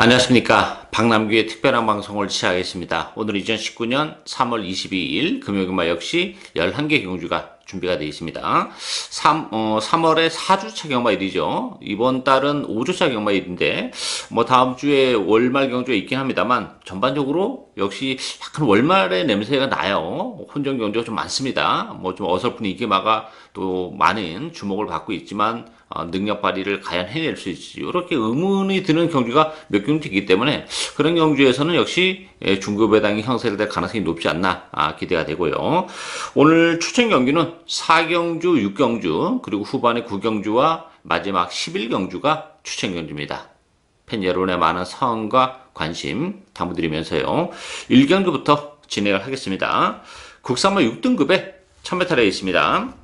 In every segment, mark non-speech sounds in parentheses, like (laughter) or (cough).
안녕하십니까. 박남규의 특별한 방송을 시작하겠습니다. 오늘 2019년 3월 22일 금요일마 역시 11개 경주가 준비가 되어 있습니다. 3, 어, 3월에 4주차 경마일이죠. 이번 달은 5주차 경마일인데, 뭐 다음 주에 월말 경주가 있긴 합니다만, 전반적으로 역시 약간 월말의 냄새가 나요. 혼전 경주가 좀 많습니다. 뭐 좀 어설픈 이기마가 또 많은 주목을 받고 있지만, 어, 능력 발휘를 과연 해낼 수 있을지 이렇게 의문이 드는 경주가 몇 경주 있기 때문에 그런 경주에서는 역시 예, 중급 배당이 형성될 가능성이 높지 않나 아, 기대가 되고요. 오늘 추천 경주는 4경주, 6경주 그리고 후반에 9경주와 마지막 11경주가 추천 경주입니다. 팬 여러분의 많은 성과 관심 당부드리면서요. 1경주부터 진행을 하겠습니다. 국산마 6등급에 1000m에 있습니다.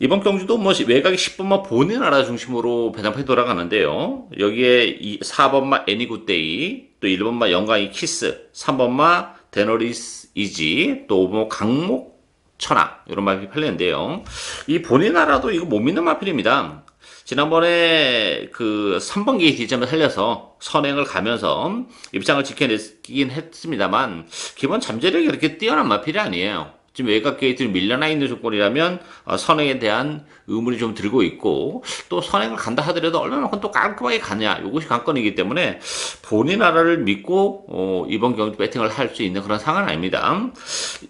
이번 경주도 뭐 외곽이 10번마 본인 나라 중심으로 배당판이 돌아가는데요. 여기에 4번마 애니굿데이, 또 1번마 영광이 키스, 3번마 데너리스 이지, 또 5번마 강목 천하 이런 마필이 팔리는데요. 이 본인 나라도 이거 못 믿는 마필입니다. 지난번에 그 3번 게이트 점을 살려서 선행을 가면서 입장을 지켜냈긴 했습니다만 기본 잠재력이 그렇게 뛰어난 마필이 아니에요. 지금 외곽 게이트를 밀려나 있는 조건이라면 어, 선행에 대한 의문이 좀 들고 있고 또 선행을 간다 하더라도 얼마만큼 또 깔끔하게 가냐 이것이 관건이기 때문에 본인 나라를 믿고 어, 이번 경기 배팅을 할 수 있는 그런 상황은 아닙니다.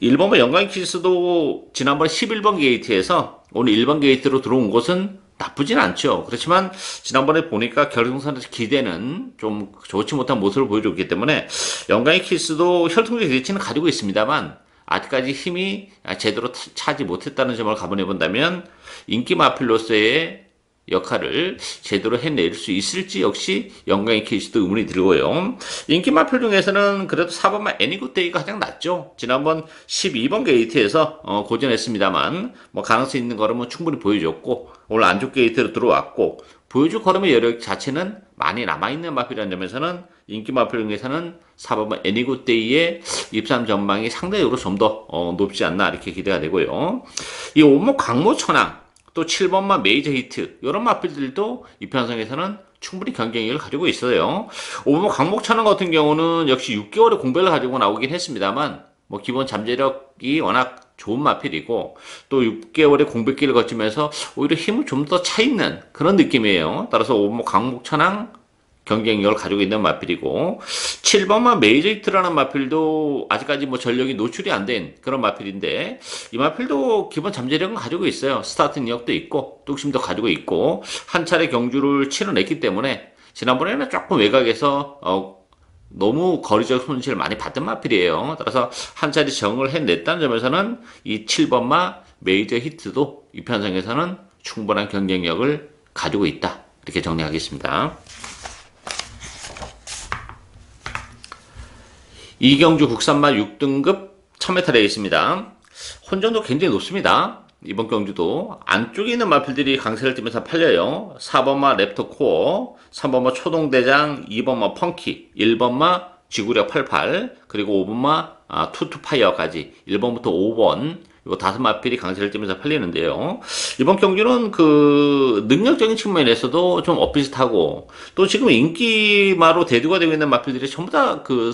1번과 영광 키스도 지난번 11번 게이트에서 오늘 1번 게이트로 들어온 것은 나쁘진 않죠. 그렇지만 지난번에 보니까 결승선에서 기대는 좀 좋지 못한 모습을 보여줬기 때문에 영광의 키스도 혈통적 기대치는 가지고 있습니다만 아직까지 힘이 제대로 차지 못했다는 점을 감안해 본다면 인기 마필로서의 역할을 제대로 해낼 수 있을지 역시 영광의 케이스도 의문이 들고요. 인기 마필 중에서는 그래도 4번만 애니굿데이가 가장 낫죠. 지난번 12번 게이트에서 어, 고전했습니다만 뭐 가능성 있는 걸음은 충분히 보여줬고 오늘 안쪽 게이트로 들어왔고 보여줄 걸음의 여력 자체는 많이 남아있는 마필이라는 점에서는 인기 마필 중에서는 4번 애니굿데이의 입산 전망이 상대적으로 좀더 어, 높지 않나 이렇게 기대가 되고요. 이 오목 강모 천왕 또 7번마 메이저 히트 이런 마필들도 이 편성에서는 충분히 경쟁력을 가지고 있어요. 오목 강목 천왕 같은 경우는 역시 6개월의 공백을 가지고 나오긴 했습니다만 뭐 기본 잠재력이 워낙 좋은 마필이고 또 6개월의 공백기를 거치면서 오히려 힘을 좀 더 차 있는 그런 느낌이에요. 따라서 오목 강목 천왕 경쟁력을 가지고 있는 마필이고 7번만 메이저 히트라는 마필도 아직까지 뭐 전력이 노출이 안 된 그런 마필인데 이 마필도 기본 잠재력은 가지고 있어요. 스타트 능력도 있고 뚝심도 가지고 있고 한 차례 경주를 치러냈기 때문에 지난번에는 조금 외곽에서 어 너무 거리적 손실을 많이 받은 마필이에요. 따라서 한 차례 정을 해냈다는 점에서는 이 7번마 메이저 히트도 이 편성에서는 충분한 경쟁력을 가지고 있다. 이렇게 정리하겠습니다. 이경주 국산마 6등급 1000m에 있습니다. 혼전도 굉장히 높습니다. 이번 경주도 안쪽에 있는 마필들이 강세를 띠면서 팔려요. 4번마 랩터 코어, 3번마 초동대장, 2번마 펑키, 1번마 지구력 88, 그리고 5번마 아, 투투파이어까지 1번부터 5번 이거 다섯 마필이 강세를 띠면서 팔리는데요. 이번 경기는 그 능력적인 측면에서도 좀 엇비슷하고 또 지금 인기마로 대두가 되고 있는 마필들이 전부 다 그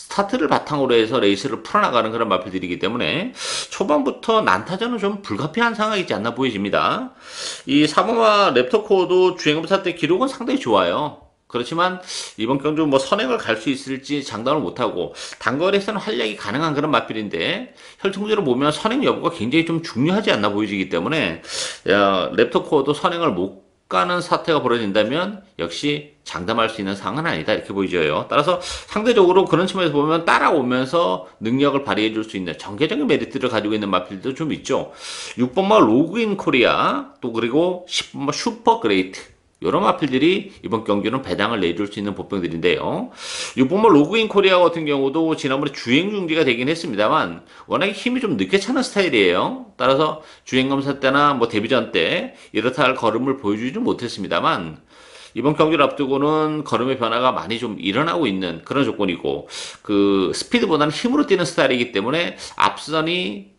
스타트를 바탕으로 해서 레이스를 풀어나가는 그런 마필들이기 때문에 초반부터 난타전은 좀 불가피한 상황이지 않나 보여집니다. 이 사모마 랩터코어도 주행검사 때 기록은 상당히 좋아요. 그렇지만 이번 경주 뭐 선행을 갈 수 있을지 장담을 못하고 단거리에서는 활약이 가능한 그런 마필인데 혈통제로 보면 선행 여부가 굉장히 좀 중요하지 않나 보여지기 때문에 랩터코어도 선행을 못 가는 사태가 벌어진다면 역시 장담할 수 있는 상황은 아니다 이렇게 보이죠. 따라서 상대적으로 그런 측면에서 보면 따라오면서 능력을 발휘해 줄 수 있는 전개적인 메리트를 가지고 있는 마필도 좀 있죠. 6번마 로그인 코리아 또 그리고 10번마 슈퍼 그레이트 이런 마필들이 이번 경기는 배당을 내줄 수 있는 보병들인데요. 6번마 로그인 코리아 같은 경우도 지난번에 주행 중지가 되긴 했습니다만 워낙에 힘이 좀 늦게 차는 스타일이에요. 따라서 주행 검사 때나 뭐 데뷔전 때 이렇다 할 걸음을 보여주지 못했습니다만 이번 경기를 앞두고는 걸음의 변화가 많이 좀 일어나고 있는 그런 조건이고 그 스피드보다는 힘으로 뛰는 스타일이기 때문에 앞선이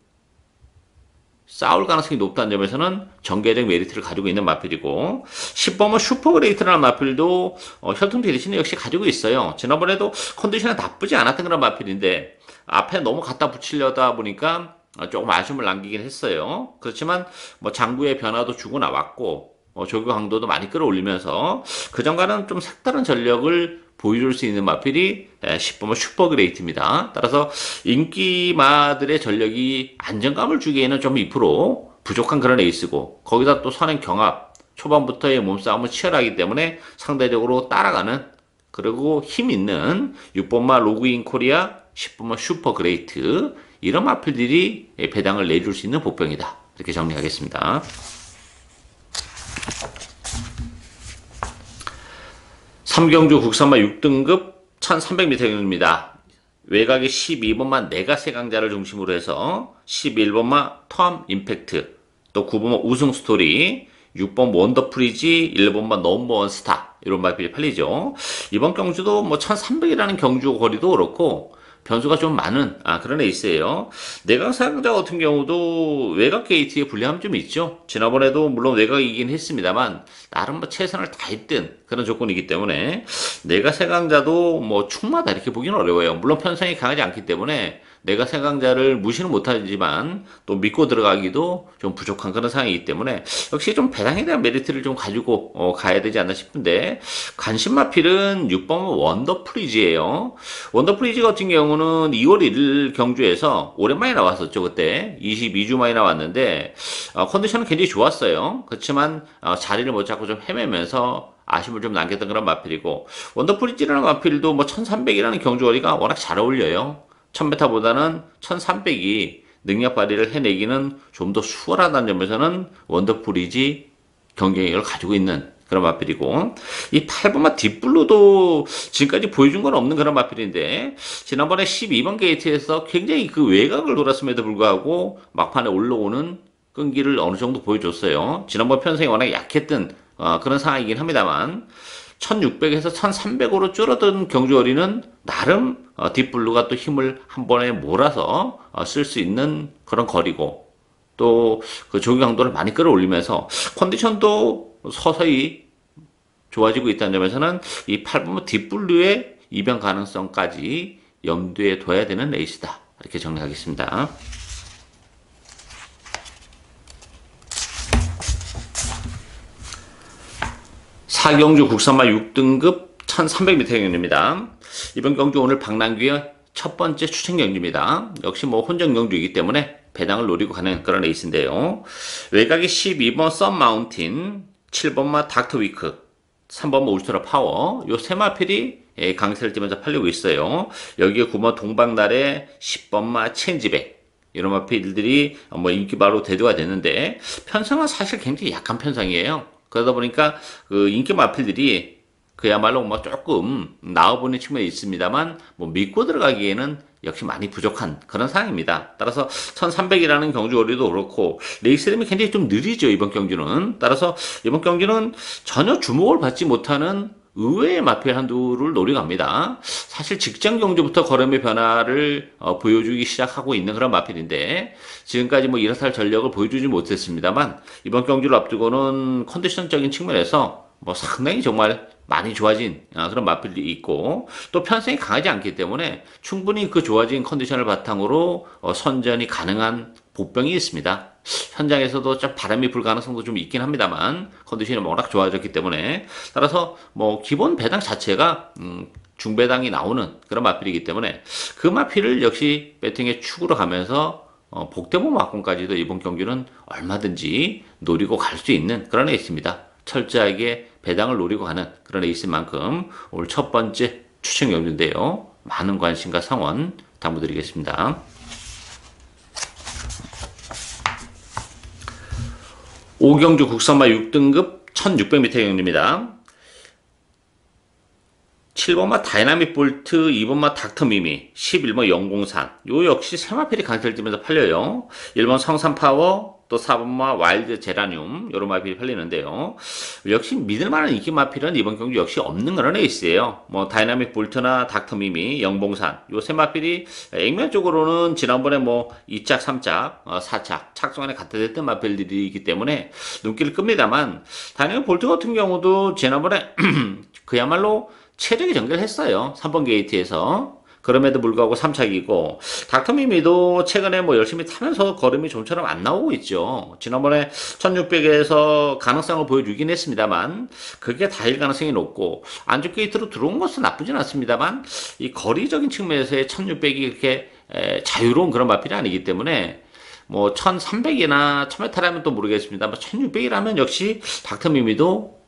싸울 가능성이 높다는 점에서는 전개적 메리트를 가지고 있는 마필이고 10번은 슈퍼그레이트라는 마필도 어, 혈통 피니시는 역시 가지고 있어요. 지난번에도 컨디션이 나쁘지 않았던 그런 마필인데 앞에 너무 갖다 붙이려다 보니까 어, 조금 아쉬움을 남기긴 했어요. 그렇지만 뭐 장구의 변화도 주고 나왔고 어, 조교 강도도 많이 끌어올리면서 그전과는 좀 색다른 전력을 보여줄 수 있는 마필이 10번은 슈퍼그레이트입니다. 따라서 인기마들의 전력이 안정감을 주기에는 좀 2% 부족한 그런 에이스고 거기다 또 선행 경합 초반부터의 몸싸움은 치열하기 때문에 상대적으로 따라가는 그리고 힘 있는 6번마 로그인 코리아 10번마 슈퍼그레이트 이런 마필들이 배당을 내줄 수 있는 복병이다. 이렇게 정리하겠습니다. 3경주 국산마 6등급 1300m입니다. 외곽이 12번만 내가세 강자를 중심으로 해서 11번마 텀 임팩트 또 9번마 우승 스토리 6번 원더프리지 1번마 넘버원 스타 이런 말들이 팔리죠. 이번 경주도 뭐 1300이라는 경주 거리도 그렇고 변수가 좀 많은 아, 그런 에이스예요. 내각 사용자 같은 경우도 외곽 게이트에 불리함 좀 있죠. 지난번에도 물론 외곽이긴 했습니다만 나름 뭐 최선을 다했던 그런 조건이기 때문에 내각 세강자도 뭐 충마다 이렇게 보기는 어려워요. 물론 편성이 강하지 않기 때문에 내가 세강자를 무시는 못하지만 또 믿고 들어가기도 좀 부족한 그런 상황이기 때문에 역시 좀 배당에 대한 메리트를 좀 가지고 어, 가야 되지 않나 싶은데 관심 마필은 6번 원더프리즈예요. 원더프리즈 같은 경우는 2월 1일 경주에서 오랜만에 나왔었죠 그때 22주 만에 나왔는데 어, 컨디션은 굉장히 좋았어요. 그렇지만 어, 자리를 못 잡고 좀 헤매면서 아쉬움을 좀 남겼던 그런 마필이고 원더프리즈라는 마필도 뭐 1300이라는 경주거리가 워낙 잘 어울려요. 1000m보다는 1300이 능력 발휘를 해내기는 좀 더 수월하다는 점에서는 원더풀이지 경쟁력을 가지고 있는 그런 마필이고 이 8번마 딥블루도 지금까지 보여준 건 없는 그런 마필인데 지난번에 12번 게이트에서 굉장히 그 외곽을 돌았음에도 불구하고 막판에 올라오는 끈기를 어느 정도 보여줬어요. 지난번 편성이 워낙 약했던 어, 그런 상황이긴 합니다만 1600에서 1300으로 줄어든 경주거리는 나름 어, 딥블루가 또 힘을 한 번에 몰아서 어, 쓸수 있는 그런 거리고 또 그 조기 강도를 많이 끌어올리면서 컨디션도 서서히 좋아지고 있다는 점에서는 이 8번 딥블루의 이변 가능성까지 염두에 둬야 되는 레이스다. 이렇게 정리하겠습니다. 사경주 국산마 6등급 1300m입니다. 이번 경주 오늘 박남규의 첫 번째 추천 경주입니다. 역시 뭐 혼전 경주이기 때문에 배당을 노리고 가는 그런 레이스인데요. 외곽이 12번 썬 마운틴, 7번마 닥터 위크, 3번마 울트라 파워, 요 세 마필이 예, 강세를 띠면서 팔리고 있어요. 여기에 9번 동방날의 10번마 체인지백, 이런 마필들이 뭐 인기 바로 대두가 됐는데 편성은 사실 굉장히 약한 편성이에요. 그러다 보니까 그 인기 마필들이 그야말로 뭐 조금 나와 보는 측면이 있습니다만 뭐 믿고 들어가기에는 역시 많이 부족한 그런 상황입니다. 따라서 1300이라는 경주 거리도 그렇고 레이스림이 굉장히 좀 느리죠 이번 경주는. 따라서 이번 경기는 전혀 주목을 받지 못하는 의외의 마필 한두를 노려갑니다. 사실 직장 경주부터 걸음의 변화를 어, 보여주기 시작하고 있는 그런 마필인데 지금까지 뭐 이렇살 전력을 보여주지 못했습니다만 이번 경주를 앞두고는 컨디션적인 측면에서 뭐 상당히 정말 많이 좋아진 아, 그런 마필이 있고 또 편성이 강하지 않기 때문에 충분히 그 좋아진 컨디션을 바탕으로 어, 선전이 가능한 보병이 있습니다. 현장에서도 좀 바람이 불 가능성도 좀 있긴 합니다만 컨디션이 워낙 좋아졌기 때문에 따라서 뭐 기본 배당 자체가 음, 중배당이 나오는 그런 마필이기 때문에 그 마필을 역시 배팅의 축으로 가면서 어, 복대보 막공까지도 이번 경기는 얼마든지 노리고 갈 수 있는 그런 애 있습니다. 철저하게 배당을 노리고 가는 그런 에이스인 만큼 오늘 첫 번째 추천 경주인데요. 많은 관심과 성원 당부드리겠습니다. 오경주 국산마 6등급 1600m 경주입니다. 7번마 다이나믹 볼트, 2번마 닥터 미미, 11번 영공산. 요 역시 세마필이 강세를 띠면서 팔려요. 1번 성산 파워, 또 4번마 와일드 제라늄 요런 마필이 팔리는데요. 역시 믿을만한 인기 마필은 이번 경주 역시 없는 그런 에이스예요. 뭐 다이나믹 볼트나 닥터미미, 영봉산 요 세 마필이 액면적으로는 지난번에 뭐 2짝, 3짝, 어, 4착 착송안에 갖다 댔던 마필들이기 때문에 눈길을 끕니다만 다이나믹 볼트 같은 경우도 지난번에 (clears throat) 그야말로 체력이 전개했어요. 3번 게이트에서. 그럼에도 불구하고 3착이고 닥터미미도 최근에 뭐 열심히 타면서 걸음이 좀처럼 안 나오고 있죠. 지난번에 1600에서 가능성을 보여주긴 했습니다만 그게 다일 가능성이 높고 안쪽 게이트로 들어온 것은 나쁘진 않습니다만 이 거리적인 측면에서의 1600이 그렇게 에, 자유로운 그런 마필이 아니기 때문에 뭐 1300이나 1000m라면 또 모르겠습니다만 1600이라면 역시 닥터미미도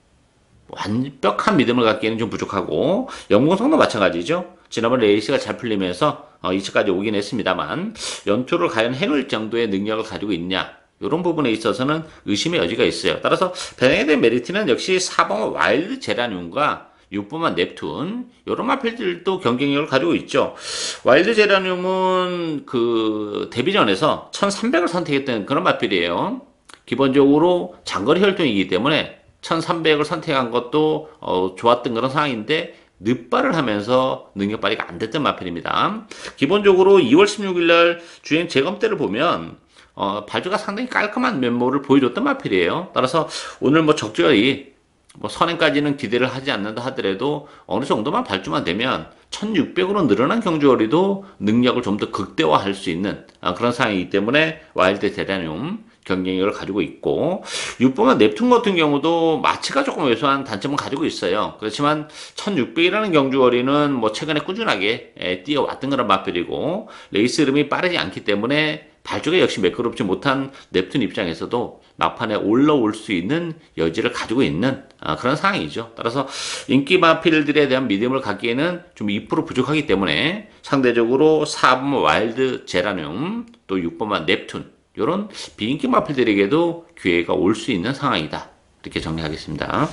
완벽한 믿음을 갖기에는 좀 부족하고 영공성도 마찬가지죠. 지난번 레이스가 잘 풀리면서 어, 2차까지 오긴 했습니다만 연투를 과연 해낼 정도의 능력을 가지고 있냐 이런 부분에 있어서는 의심의 여지가 있어요. 따라서 배당에 대한 메리트는 역시 4번 와일드 제라늄과 6번만 넵툰 이런 마필들도 경쟁력을 가지고 있죠. 와일드 제라늄은 그 데뷔전에서 1300을 선택했던 그런 마필이에요. 기본적으로 장거리 혈통이기 때문에 1300을 선택한 것도 어, 좋았던 그런 상황인데 늪발을 하면서 능력 발휘가 안 됐던 마필입니다. 기본적으로 2월 16일 날 주행 재검 때를 보면 어, 발주가 상당히 깔끔한 면모를 보여줬던 마필이에요. 따라서 오늘 뭐 적절히 뭐 선행까지는 기대를 하지 않는다 하더라도 어느 정도만 발주만 되면 1600으로 늘어난 경주거리도 능력을 좀 더 극대화할 수 있는 아, 그런 상황이기 때문에 와일드 대단늄 경쟁력을 가지고 있고 6번은 넵툰 같은 경우도 마치가 조금 왜소한 단점을 가지고 있어요. 그렇지만 1600이라는 경주거리는 뭐 최근에 꾸준하게 예, 뛰어왔던 그런 맛들이고 레이스 흐름이 빠르지 않기 때문에 발주가 역시 매끄럽지 못한 넵툰 입장에서도 막판에 올라올 수 있는 여지를 가지고 있는 아, 그런 상황이죠. 따라서 인기 마필들에 대한 믿음을 갖기에는 좀 2% 부족하기 때문에 상대적으로 4번 와일드 제라늄 또 6번만 넵툰 이런 비인기 마필들에게도 기회가 올 수 있는 상황이다. 이렇게 정리하겠습니다.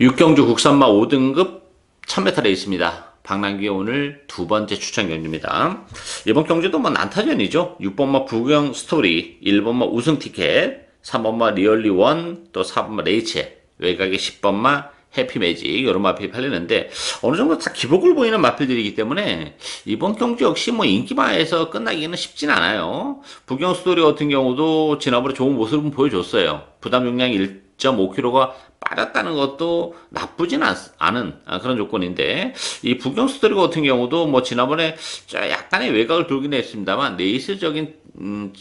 육경주 국산마 5등급 1000m 레이스입니다. 박남기의 오늘 두 번째 추천 경주입니다. 이번 경주도 뭐 난타전이죠. 6번마 부경 스토리, 1번마 우승 티켓, 3번마 리얼리 원, 또 4번마 레이체, 외곽의 10번마 해피매직 이런 마필이 팔리는데 어느 정도 다 기복을 보이는 마필들이기 때문에 이번 경주 역시 뭐 인기마에서 끝나기는 쉽진 않아요. 스토리 같은 경우도 지난번에 좋은 모습을 보여줬어요. 부담 용량 1.5kg가 빠졌다는 것도 나쁘진 않, 은 그런 조건인데 이 스토리 같은 경우도 뭐 지난번에 약간의 외곽을 돌긴 했습니다만 레이스적인 음,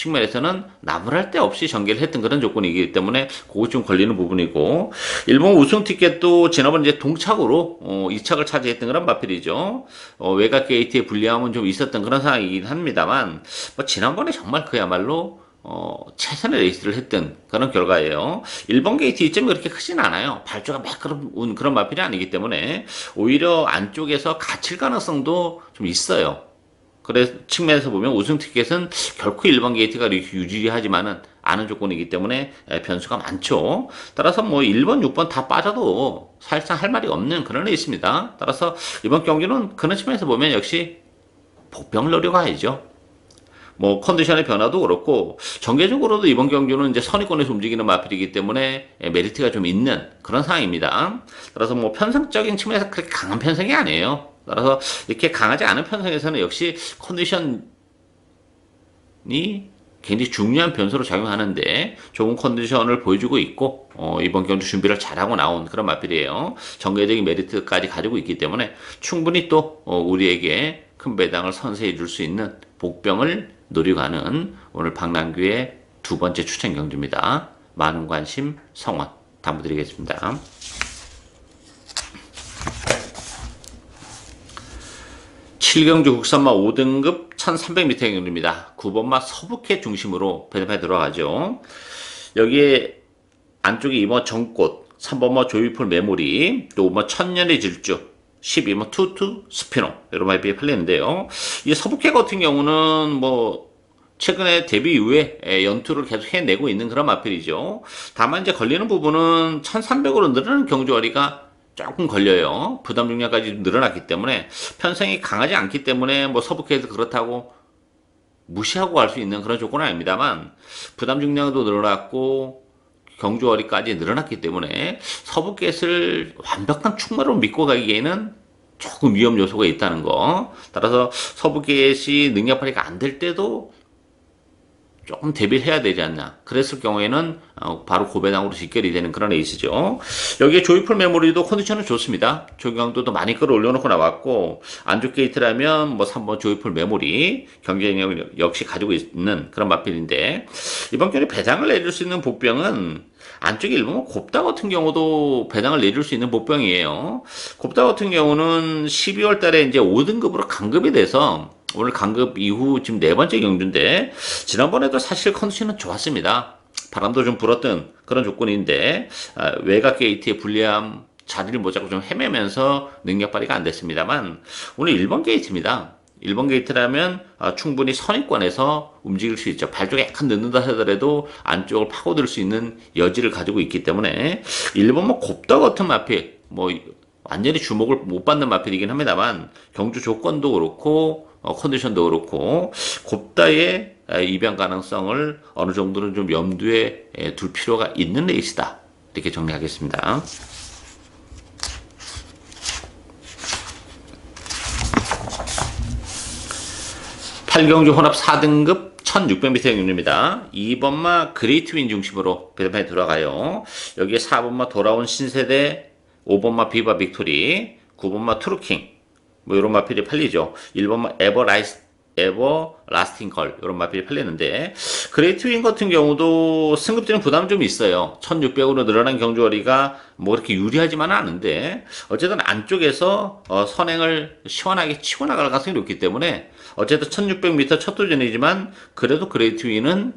측면에서는 나무랄 데 없이 전개를 했던 그런 조건이기 때문에 그거 좀 걸리는 부분이고 일본 우승 티켓도 지난번 이제 동착으로 어, 2착을 차지했던 그런 마필이죠. 어, 외곽 게이트의 불리함은 좀 있었던 그런 상황이긴 합니다만 뭐 지난번에 정말 그야말로 어, 최선의 레이스를 했던 그런 결과예요. 1번 게이트 이점이 그렇게 크진 않아요. 발주가 매끄러운 그런 마필이 아니기 때문에 오히려 안쪽에서 갇힐 가능성도 좀 있어요. 그래서 측면에서 보면 우승 티켓은 결코 일반 게이트가 유지하지만은 않은 조건이기 때문에 변수가 많죠. 따라서 뭐 1번, 6번 다 빠져도 사실상 할 말이 없는 그런 애 있습니다. 따라서 이번 경기는 그런 측면에서 보면 역시 복병을 노려가야죠. 뭐 컨디션의 변화도 그렇고 전개적으로도 이번 경기는 이제 선의권에서 움직이는 마필이기 때문에 메리트가 좀 있는 그런 상황입니다. 따라서 뭐 편성적인 측면에서 그렇게 강한 편성이 아니에요. 따라서 이렇게 강하지 않은 편성에서는 역시 컨디션이 굉장히 중요한 변수로 작용하는데 좋은 컨디션을 보여주고 있고 어, 이번 경주 준비를 잘하고 나온 그런 마필이에요. 정계적인 메리트까지 가지고 있기 때문에 충분히 또 어, 우리에게 큰 배당을 선사해 줄 수 있는 복병을 노려가는 오늘 박남규의 두 번째 추천 경주입니다. 많은 관심 성원 당부드리겠습니다. 7경주 국산마 5등급 1300m 경주입니다. 9번마 서북해 중심으로 배달에 들어가죠. 여기에 안쪽에 2번 정꽃, 3번마 조이풀 메모리, 또 5번 천년의 질주, 12번 투투 스피노 여러 마리에 팔리는데요. 이 서북해 같은 경우는 뭐 최근에 데뷔 이후에 연투를 계속 해내고 있는 그런 마필이죠. 다만 이제 걸리는 부분은 1300으로 늘어나는 경주거리가 조금 걸려요. 부담 중량까지 늘어났기 때문에 편성이 강하지 않기 때문에 뭐 서부캐에서 그렇다고 무시하고 갈 수 있는 그런 조건은 아닙니다만 부담 중량도 늘어났고 경주어리까지 늘어났기 때문에 서부캐슬 완벽한 충마로 믿고 가기에는 조금 위험 요소가 있다는 거. 따라서 서부겟이 능력 발휘가 안 될 때도 조금 대비를 해야 되지 않나. 그랬을 경우에는 어, 바로 고배당으로 직결이 되는 그런 레이스죠. 여기에 조이풀 메모리도 컨디션은 좋습니다. 조경도도 많이 끌어올려놓고 나왔고 안쪽 게이트라면 뭐 3번 조이풀 메모리 경쟁력 역시 가지고 있는 그런 마필인데 이번 경기 배당을 내줄 수 있는 복병은 안쪽에 일본은 곱다 같은 경우도 배당을 내줄 수 있는 복병이에요. 곱다 같은 경우는 12월 달에 이제 5등급으로 강급이 돼서 오늘 강급 이후 지금 네 번째 경주인데 지난번에도 사실 컨디션은 좋았습니다. 바람도 좀 불었던 그런 조건인데 아, 외곽 게이트의 불리함 자리를 못 잡고 좀 헤매면서 능력 발휘가 안 됐습니다만 오늘 1번 게이트입니다. 1번 게이트라면 아, 충분히 선입권에서 움직일 수 있죠. 발쪽에 약간 늦는다 하더라도 안쪽을 파고들 수 있는 여지를 가지고 있기 때문에 1번 뭐 곱다 같은 마필 뭐 완전히 주목을 못 받는 마필이긴 합니다만 경주 조건도 그렇고 어, 컨디션도 그렇고 곱다의 입양 가능성을 어느 정도는 좀 염두에 둘 필요가 있는 레이스다. 이렇게 정리하겠습니다. 8경주 혼합 4등급 1600m 경주입니다. 2번마 그레이트윈 중심으로 배드판에 들어가요. 여기에 4번마 돌아온 신세대, 5번마 비바 빅토리, 9번마 트루킹, 뭐 이런 마필이 팔리죠. 1번만 에버라이스 에버 라스팅 걸 이런 마필이 팔리는데 그레이트 윙 같은 경우도 승급되는 부담 좀 있어요. 1600으로 늘어난 경주거리가 뭐 이렇게 유리하지만은 않은데 어쨌든 안쪽에서 어, 선행을 시원하게 치고 나갈 가능성이 높기 때문에 어쨌든 1600m 첫 도전이지만 그래도 그레이트 윙은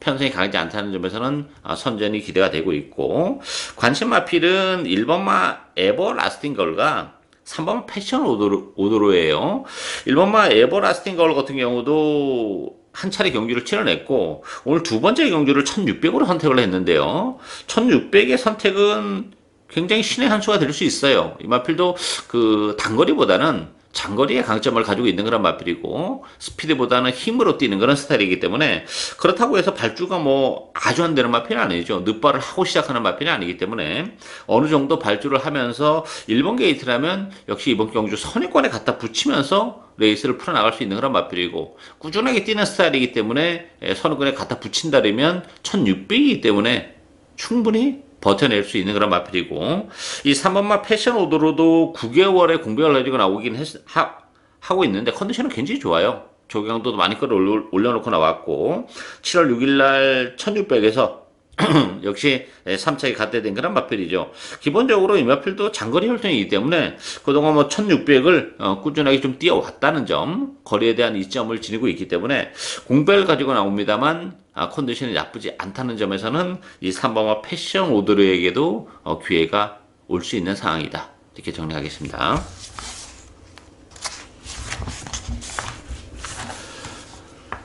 편성이 강하지 않다는 점에서는 아, 선전이 기대가 되고 있고 관심 마필은 1번마 에버 라스팅 걸과 3번 패션 오도로, 오도로예요. 1번마 에버라스팅 거울 같은 경우도 한 차례 경주를 치러냈고 오늘 두 번째 경주를 1600으로 선택을 했는데요. 1600의 선택은 굉장히 신의 한 수가 될 수 있어요. 이 마필도 그 단거리보다는 장거리의 강점을 가지고 있는 그런 마필이고 스피드보다는 힘으로 뛰는 그런 스타일이기 때문에 그렇다고 해서 발주가 뭐 아주 안 되는 마필은 아니죠. 늦발을 하고 시작하는 마필이 아니기 때문에 어느 정도 발주를 하면서 1번 게이트라면 역시 이번 경주 선입권에 갖다 붙이면서 레이스를 풀어나갈 수 있는 그런 마필이고 꾸준하게 뛰는 스타일이기 때문에 선입권에 갖다 붙인다면 1600이기 때문에 충분히 버텨낼 수 있는 그런 마필이고 이 3번마 패션 오더로도 9개월의 공백을 가지고 나오긴 했, 하, 하고 있는데 컨디션은 굉장히 좋아요. 조경도도 많이 끌어올려놓고 나왔고 7월 6일날 1600에서 (clears throat) 역시 3차에 갓대된 그런 마필이죠. 기본적으로 이 마필도 장거리 혈통이기 때문에 그동안 뭐 1600을 어, 꾸준하게 좀 뛰어왔다는 점, 거리에 대한 이점을 지니고 있기 때문에 공백을 가지고 나옵니다만 아, 컨디션이 나쁘지 않다는 점에서는 이 3번와 패션 오드르에게도 어, 기회가 올 수 있는 상황이다. 이렇게 정리하겠습니다.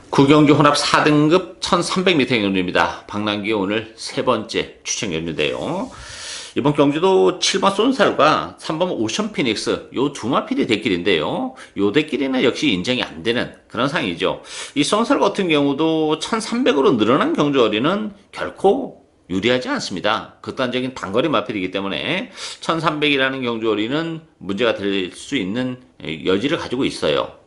구경주 혼합 4등급 1300m 경주입니다. 박남기 오늘 세 번째 추천 경주인데요. 이번 경주도 7번 쏜살과 3번 오션 피닉스 요 두 마필이 대길인데요. 요 대길이는 역시 인정이 안 되는 그런 상이죠. 이 쏜살 같은 경우도 1300으로 늘어난 경주거리는 결코 유리하지 않습니다. 극단적인 단거리 마필이기 때문에 1300이라는 경주거리는 문제가 될 수 있는 여지를 가지고 있어요.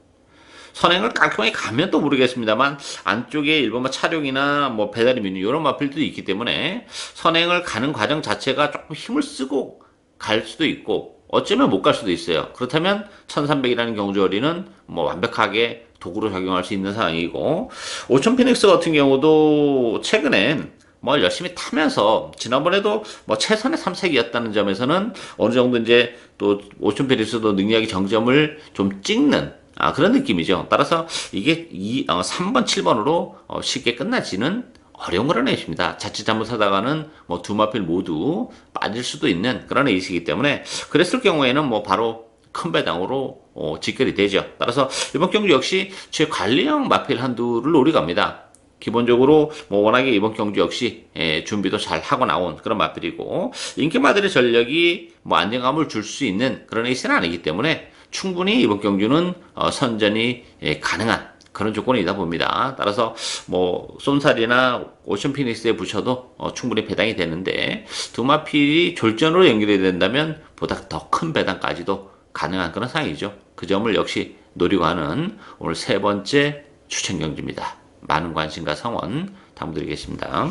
선행을 깔끔하게 가면 또 모르겠습니다만 안쪽에 일본마 차량이나 뭐 배달의 민유 이런 마필도 있기 때문에 선행을 가는 과정 자체가 조금 힘을 쓰고 갈 수도 있고 어쩌면 못 갈 수도 있어요. 그렇다면 1300이라는 경주거리는 뭐 완벽하게 도구로 적용할 수 있는 상황이고 오천 피닉스 같은 경우도 최근엔 뭐 열심히 타면서 지난번에도 뭐 최선의 삼색이었다는 점에서는 어느 정도 이제 또 오천 피닉스도 능력이 정점을 좀 찍는 아, 그런 느낌이죠. 따라서 이게 이, 어, 3번, 7번으로 어, 쉽게 끝나지는 어려운 그런 애입니다. 자칫 잘못하다가는 뭐 두 마필 모두 빠질 수도 있는 그런 애이시기 때문에 그랬을 경우에는 뭐 바로 큰 배당으로 어, 직결이 되죠. 따라서 이번 경기 역시 제 관리형 마필 한두를 노려갑니다. 기본적으로 뭐 워낙에 이번 경주 역시 예, 준비도 잘 하고 나온 그런 맛들이고 인기마들의 전력이 뭐 안정감을 줄 수 있는 그런 에이스는 아니기 때문에 충분히 이번 경주는 어, 선전이 예, 가능한 그런 조건이다 봅니다. 따라서 뭐 쏜살이나 오션 피닉스에 붙여도 어, 충분히 배당이 되는데 두 마필이 졸전으로 연결이 된다면 보다 더 큰 배당까지도 가능한 그런 상황이죠. 그 점을 역시 노리고 하는 오늘 세 번째 추천 경주입니다. 많은 관심과 성원 당부드리겠습니다.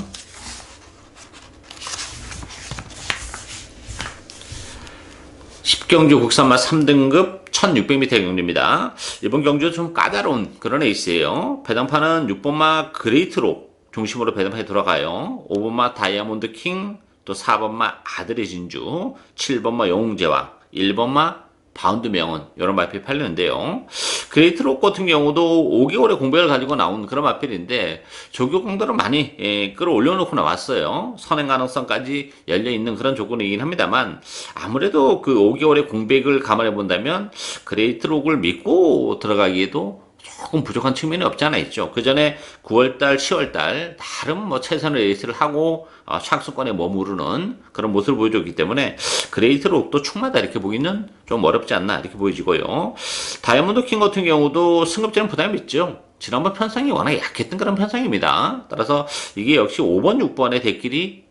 10경주 국산마 3등급 1600m 경주입니다. 이번 경주 좀 까다로운 그런 에이스예요. 배당판은 6번마 그레이트로 중심으로 배당판이 돌아가요. 5번마 다이아몬드 킹, 또 4번마 아들의 진주, 7번마 영웅제왕, 1번마 바운드 명언 이런 마필이 팔리는데요. 그레이트록 같은 경우도 5개월의 공백을 가지고 나온 그런 마필인데 조교 공도를 많이 예, 끌어올려 놓고 나왔어요. 선행 가능성까지 열려 있는 그런 조건이긴 합니다만 아무래도 그 5개월의 공백을 감안해 본다면 그레이트록을 믿고 들어가기에도 조금 부족한 측면이 없지 않아 있죠. 그 전에 9월달, 10월달 다른 뭐 최선의 레이스를 하고 어, 상승권에 머무르는 그런 모습을 보여줬기 때문에 그레이트록도 충마다 이렇게 보기는 좀 어렵지 않나 이렇게 보여지고요. 다이아몬드 킹 같은 경우도 승급제는 부담이 있죠. 지난번 편성이 워낙 약했던 그런 편성입니다. 따라서 이게 역시 5번, 6번의 대길이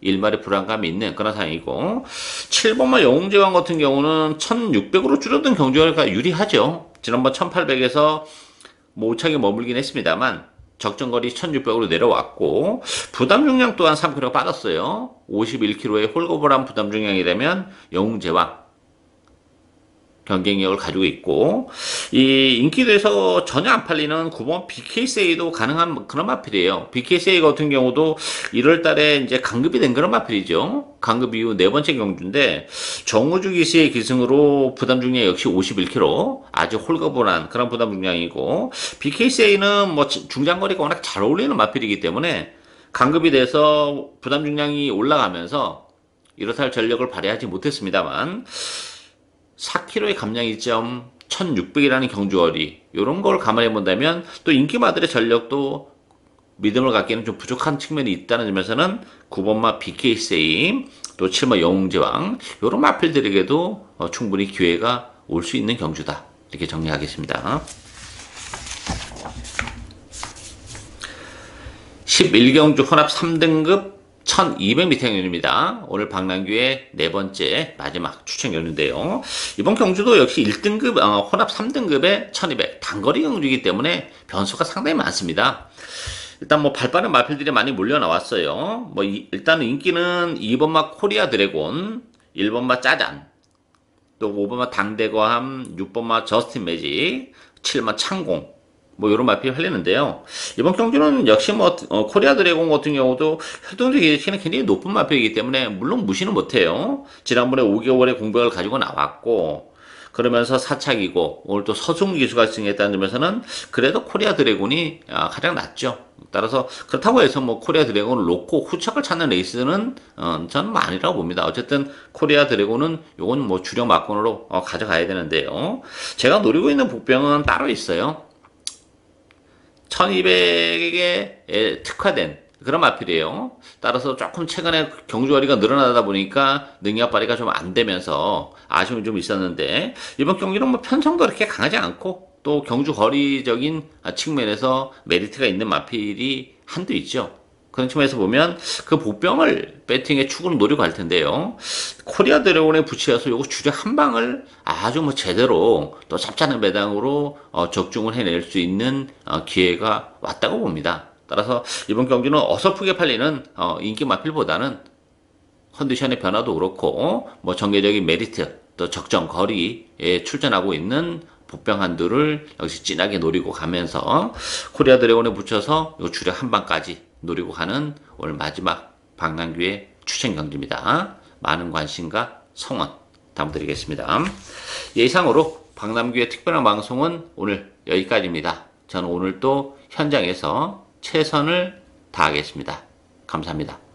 일말의 불안감이 있는 그런 상황이고 7번만 영웅제왕 같은 경우는 1600으로 줄어든 경주가 유리하죠. 지난번 1800에서 뭐 오차게 머물긴 했습니다만 적정거리 1600으로 내려왔고 부담 중량 또한 3kg 빠졌어요. 51kg의 홀거벌한 부담 중량이라면 영웅제왕 경쟁력을 가지고 있고 이 인기도에서 전혀 안 팔리는 9번 BK세이도 가능한 그런 마필이에요. BK세이 같은 경우도 1월 달에 이제 강급이 된 그런 마필이죠. 강급 이후 네 번째 경주인데 정우주 기수의 기승으로 부담 중량 역시 51kg 아주 홀가분한 그런 부담 중량이고 BK세이는 뭐 중장거리가 워낙 잘 어울리는 마필이기 때문에 강급이 돼서 부담 중량이 올라가면서 이렇다 할 전력을 발휘하지 못했습니다만 4kg의 감량이점 1600이라는 경주거리 이런 걸 감안해 본다면 또 인기마들의 전력도 믿음을 갖기에는 좀 부족한 측면이 있다는 점에서는 9번마 BK 세임 또 7번 영웅제왕 이런 마필들에게도 어, 충분히 기회가 올 수 있는 경주다 이렇게 정리하겠습니다. 11경주 혼합 3등급 1200m 경주입니다. 오늘 박남규의 네 번째 마지막 추천 경주인데요. 이번 경주도 역시 1등급 어, 혼합 3등급의 1200 단거리 경주이기 때문에 변수가 상당히 많습니다. 일단 뭐 발빠른 마필들이 많이 몰려 나왔어요. 뭐 이, 일단 인기는 2번마 코리아 드래곤, 1번마 짜잔, 또 5번마 당대과함, 6번마 저스틴 매직, 7번마 창공, 뭐 이런 마필이 팔리는데요. 이번 경주는 역시 뭐 어, 코리아 드래곤 같은 경우도 활동적 기대치는 굉장히 높은 마필이기 때문에 물론 무시는 못해요. 지난번에 5개월의 공백을 가지고 나왔고 그러면서 사착이고 오늘 또 서승 기수가 승했다는 점에서는 그래도 코리아 드래곤이 아, 가장 낫죠. 따라서 그렇다고 해서 뭐 코리아 드래곤을 놓고 후착을 찾는 레이스는 어, 저는 뭐 아니라고 봅니다. 어쨌든 코리아 드래곤은 요건 뭐 주력 막건으로 어, 가져가야 되는데요. 제가 노리고 있는 복병은 따로 있어요. 1200에 특화된 그런 마필이에요. 따라서 조금 최근에 경주거리가 늘어나다 보니까 능력 발휘가 좀 안 되면서 아쉬움이 좀 있었는데 이번 경기는 뭐 편성도 그렇게 강하지 않고 또 경주 거리적인 측면에서 메리트가 있는 마필이 한두 있죠. 그런 측면에서 보면 그 복병을 배팅의 축으로 노리고 할 텐데요. 코리아 드래곤에 붙여서 요거 주력 한 방을 아주 뭐 제대로 또 잡자는 배당으로 어, 적중을 해낼 수 있는 어, 기회가 왔다고 봅니다. 따라서 이번 경기는 어설프게 팔리는 어, 인기 마필보다는 컨디션의 변화도 그렇고 뭐 전개적인 메리트 또 적정 거리에 출전하고 있는 복병 한두를 역시 진하게 노리고 가면서 코리아 드래곤에 붙여서 요 주력 한 방까지 노리고 가는 오늘 마지막 박남규의 추천 경기입니다. 많은 관심과 성원 담드리겠습니다. 예상으로 박남규의 특별한 방송은 오늘 여기까지입니다. 저는 오늘 또 현장에서 최선을 다하겠습니다. 감사합니다.